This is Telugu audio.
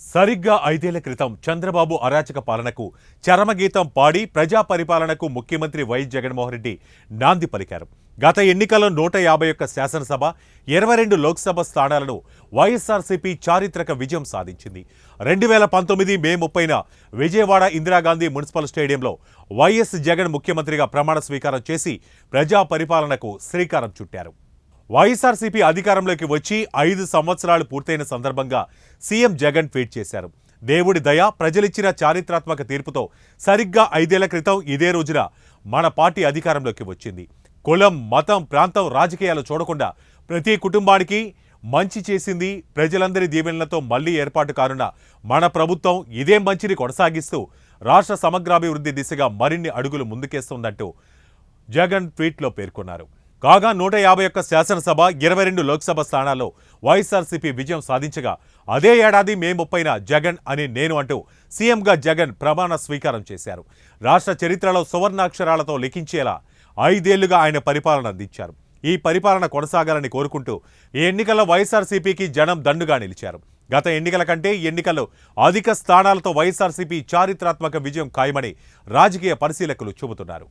సరిగ్గా ఐదేళ్ళ క్రితం చంద్రబాబు అరాచక పాలనకు చరమగీతం పాడి ప్రజా పరిపాలనకు ముఖ్యమంత్రి వైఎస్ జగన్మోహన్ రెడ్డి నాంది పలికారు. గత ఎన్నికల్లో నూట యాభై ఒక్క శాసనసభ ఇరవై రెండు లోక్సభ స్థానాలను వైఎస్ఆర్సీపీ చారిత్రక విజయం సాధించింది. రెండు వేల పంతొమ్మిది మే ముప్పైన విజయవాడ ఇందిరాగాంధీ మున్సిపల్ స్టేడియంలో వైఎస్ జగన్ ముఖ్యమంత్రిగా ప్రమాణ స్వీకారం చేసి ప్రజా పరిపాలనకు శ్రీకారం చుట్టారు. వైఎస్ఆర్సీపీ అధికారంలోకి వచ్చి ఐదు సంవత్సరాలు పూర్తయిన సందర్భంగా సీఎం జగన్ ట్వీట్ చేశారు. దేవుడి దయ ప్రజలిచ్చిన చారిత్రాత్మక తీర్పుతో సరిగ్గా ఐదేళ్ళ క్రితం ఇదే రోజున మన పార్టీ అధికారంలోకి వచ్చింది. కులం మతం ప్రాంతం రాజకీయాలు చూడకుండా ప్రతి కుటుంబానికి మంచి చేసింది ప్రజలందరి దీవెనలతో మళ్ళీ ఏర్పాటు కానున్న మన ప్రభుత్వం ఇదే మంచిని కొనసాగిస్తూ రాష్ట్ర సమగ్రాభివృద్ధి దిశగా మరిన్ని అడుగులు ముందుకేస్తుందంటూ జగన్ ట్వీట్లో పేర్కొన్నారు. కాగా నూట యాభై ఒక్క శాసనసభ ఇరవై రెండు లోక్సభ స్థానాల్లో వైఎస్ఆర్సీపీ విజయం సాధించగా అదే ఏడాది మే ముప్పైన జగన్ అని నేను అంటూ సీఎంగా జగన్ ప్రమాణ స్వీకారం చేశారు. రాష్ట్ర చరిత్రలో సువర్ణాక్షరాలతో లిఖించేలా ఐదేళ్ళుగా ఆయన పరిపాలన అందించారు. ఈ పరిపాలన కొనసాగాలని కోరుకుంటూ ఈ ఎన్నికల్లో వైఎస్ఆర్సీపీకి జనం దండుగా నిలిచారు. గత ఎన్నికల కంటే ఈ ఎన్నికల్లో అధిక స్థానాలతో వైఎస్ఆర్సీపీ చారిత్రాత్మక విజయం ఖాయమని రాజకీయ పరిశీలకులు చెబుతున్నారు.